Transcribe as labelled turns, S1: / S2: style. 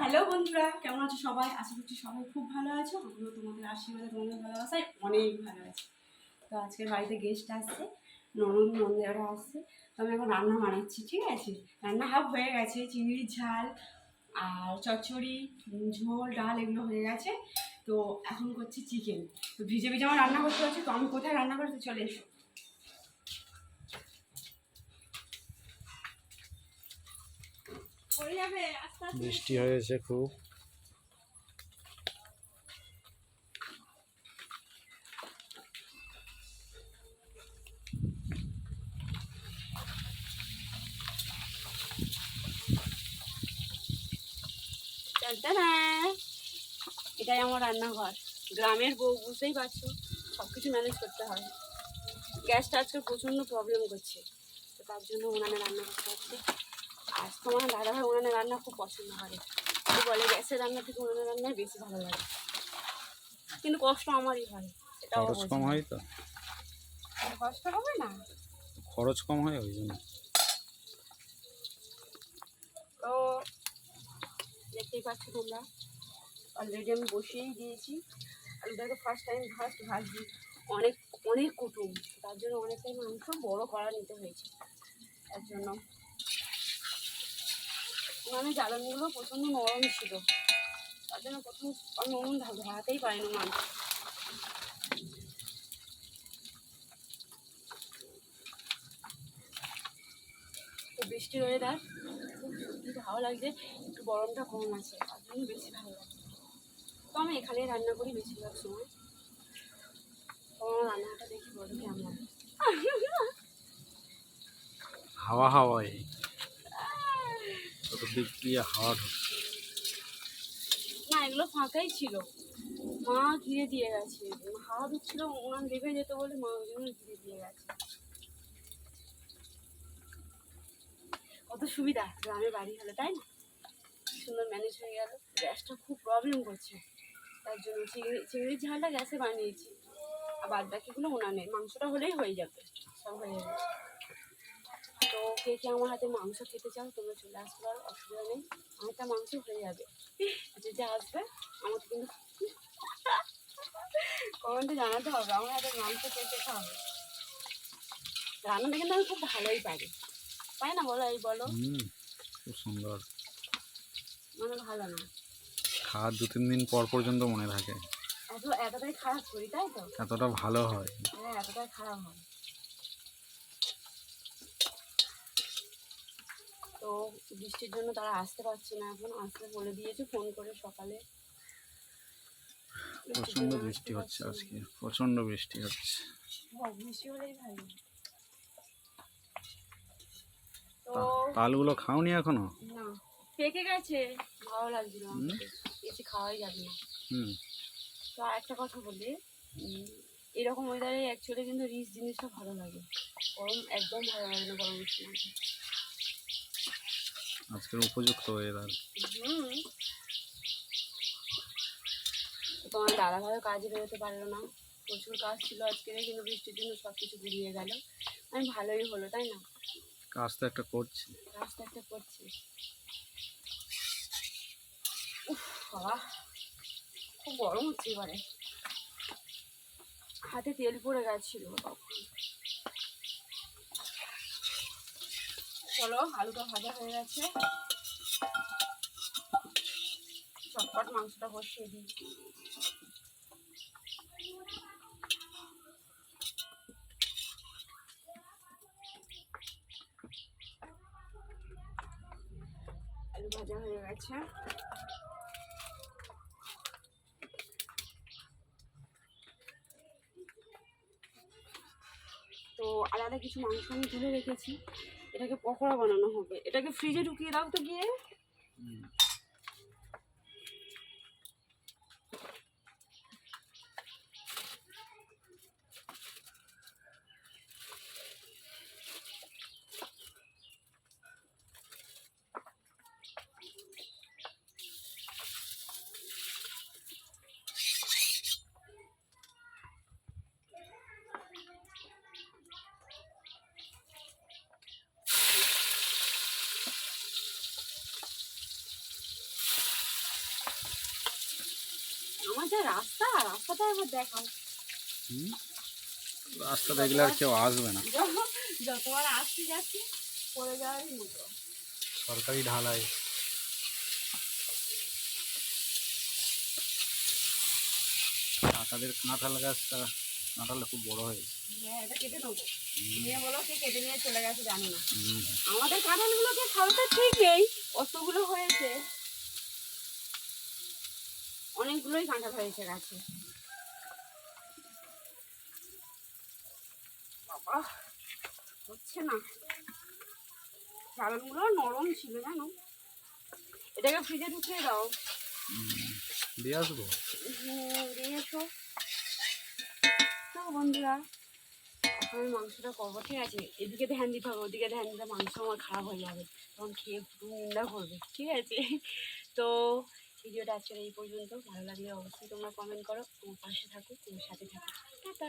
S1: Hello বন্ধুরা, কেমন আছো সবাই? আশা করছি সবাই খুব ভালো আছো। আমিও তোমাদের আশীর্বাদে, তোমাদের ভালোবাসায় অনেক ভালো আছি। তো আজকের বাড়িতে গেস্ট আসছে, ননদ নন্দেরা আসছে। তো আমি এখন রান্না বানাচ্ছি, ঠিক আছে? রান্না হাফ হয়ে গেছে চিংড়ির ঝাল আর চচ্চড়ি, ঝোল, ডাল, এগুলো হয়ে গেছে। তো এখন করছি চিকেন তো ভিজে ভিজে আমার রান্না করতে হচ্ছে, তো আমি কোথায় রান্না করতে চলে এসো।
S2: বৃষ্টি হয়েছে খুব।
S1: এটাই আমার রান্নাঘর। গ্রামের বউ বুঝতেই পারছ সব কিছু ম্যানেজ করতে হয়। গ্যাসটা আজকে প্রচণ্ড প্রবলেম করছে। তো তার জন্য উনানে রান্না করতে আজ তোমার দাদাভাই উনানে রান্না খুব পছন্দ করে। তো বলে গ্যাসের রান্না থেকে উনানে রান্নাই বেশি ভালো লাগে। কিন্তু কষ্ট আমারই হয়
S2: খরচ কম হয় তো?
S1: কষ্ট হবে না?
S2: খরচ কম হয় ওই জন্য।
S1: তো দেখতেই পাচ্ছ তোমরা অলরেডি আমি বসিয়েই দিয়েছি। আলুটাকে ফার্স্ট টাইম ফার্স্ট ভাজছি অনেক অনেক কুটুম তার জন্য অনেকটাই মাংস বড় করা নিতে হয়েছে। তার জন্য মানে জ্বালানিগুলো প্রচণ্ড নরম ছিল। তার জন্য প্রথম আমি উনুন ধরাতেই পারিনি তো বৃষ্টির ওয়েদার খুব ভালো লাগছে, একটু গরমটা কম আছে, তার জন্য বেশি ভালো লাগছে তো আমি এখানেই রান্না করি বেশিরভাগ সময়। তো আমার রান্নাটা দেখি বলো কেমন
S2: হাওয়া হাওয়ায় কত দিক দিয়ে হাওয়া ঢুকছে।
S1: না, এগুলো ফাঁকাই ছিল। মা ঘিরে দিয়ে গেছে। হাওয়া ঢুকছিল ওনার লেগে যেত বলে মা ওই ঘিরে দিয়ে গেছে। কত সুবিধা, গ্রামে বাড়ি হলে, তাই না? সুন্দর ম্যানেজ হয়ে গেল। গ্যাসটা খুব প্রবলেম করছে। তার জন্য চিংড়ি, চিংড়ির ঝালটা গ্যাসে বানিয়েছি। আর বাদ বাকিগুলো উনানে, মাংসটা হলেই হয়ে যাবে। সব হয়ে যাবে তো কে কে আমার হাতে মাংস খেতে চাও তোমরা চলে আসতে পারো অসুবিধা নেই। আমারটা মাংস হয়ে যাবে। যে যে আসবে আমাকে কিন্তু কমেন্টে জানাতে হবে আমার হাতে মাংস খেতে খেতে হবে রান্নাটা কিন্তু আমি খুব ভালোই পারি। পাই না বলো এই বলো।
S2: খুব সুন্দর।
S1: মানে ভালো না।
S2: খাওয়ার দু তিন দিন পর পর্যন্ত মনে থাকে।
S1: এত এতটাই খারাপ করি তাই তো?
S2: এতটা ভালো হয়।
S1: হ্যাঁ এতটাই খারাপ হয়। তো বৃষ্টির জন্য তারা আসতে পারছে না। এখন আসতে বলে দিয়েছে ফোন করে সকালে।
S2: প্রচণ্ড বৃষ্টি হচ্ছে আজকে প্রচণ্ড বৃষ্টি হচ্ছে।
S1: তা-
S2: তালগুলো খাওনি এখনও?
S1: না পেকে গেছে ভালো লাগছিল বেশি খাওয়াই যাবে না।
S2: হুম।
S1: তো আর একটা কথা বলি এরকম ওয়েদারে অ্যাকচুয়ালি কিন্তু রিচ জিনিসটা ভালো লাগে। গরম একদম ভালো লাগে না গরমের সময়
S2: আজকের উপযুক্ত ওয়েদার
S1: তোমার দাদা ভাইও কাজে বেরোতে পারল না। প্রচুর কাজ ছিল আজকে কিন্তু বৃষ্টির জন্য সব কিছু গুলিয়ে গেল। আমি ভালোই হলো তাই না?
S2: কাজ তো একটা করছি।
S1: কাজটা একটা করছি। বাবা। খুব গরম হচ্ছে এবারে। হাতে তেল পড়ে গেছিল চলো, আলুটা ভাজা হয়ে গেছে। চটপট মাংসটা বসিয়ে দিই। আলু ভাজা হয়ে গেছে। তো আলাদা কিছু মাংস আমি তুলে রেখেছি। এটাকে পকোড়া বানানো হবে। এটাকে ফ্রিজে ঢুকিয়ে দাও তো গিয়ে। আমার যা রাস্তা? রাস্তাটা একবার দেখাও।
S2: রাস্তা দেখলে আর কেউ আসবে না।
S1: যতবার আসতে যাচ্ছি পড়ে যাওয়ারই মতো।
S2: সরকারি ঢালাই। কাঁঠাল গাছটা কাঁঠালটা খুব বড় হয়েছে
S1: হ্যাঁ এটা কেটে নেব। নিয়ে বলো কে কেটে নিয়ে চলে গেছে জানি না। আমাদের কাঁঠালগুলোকে খাওয়াটা ঠিক নেই কতগুলো হয়েছে। অনেকগুলোই কাঁঠাল হয়েছে গাছে। বাবা হচ্ছে না। চালগুলো নরম ছিল জানো? এটাকে ফ্রিজে ঢুকিয়ে দাও।
S2: দিয়ে আসব?
S1: দিয়ে এসো। তো বন্ধুরা এখন আমি মাংসটা করব ঠিক আছে? এদিকে ধ্যান দিতে হবে ওদিকে ধ্যান দিলে মাংস আমার খারাপ হয়ে যাবে। তখন খেয়ে নিন্দা করবে ঠিক আছে? তো ভিডিওটা আজকের এই পর্যন্ত। ভালো লাগলে অবশ্যই তোমরা কমেন্ট করো, তোমার পাশে থাকো, তোমার সাথে থাকো। টাটা!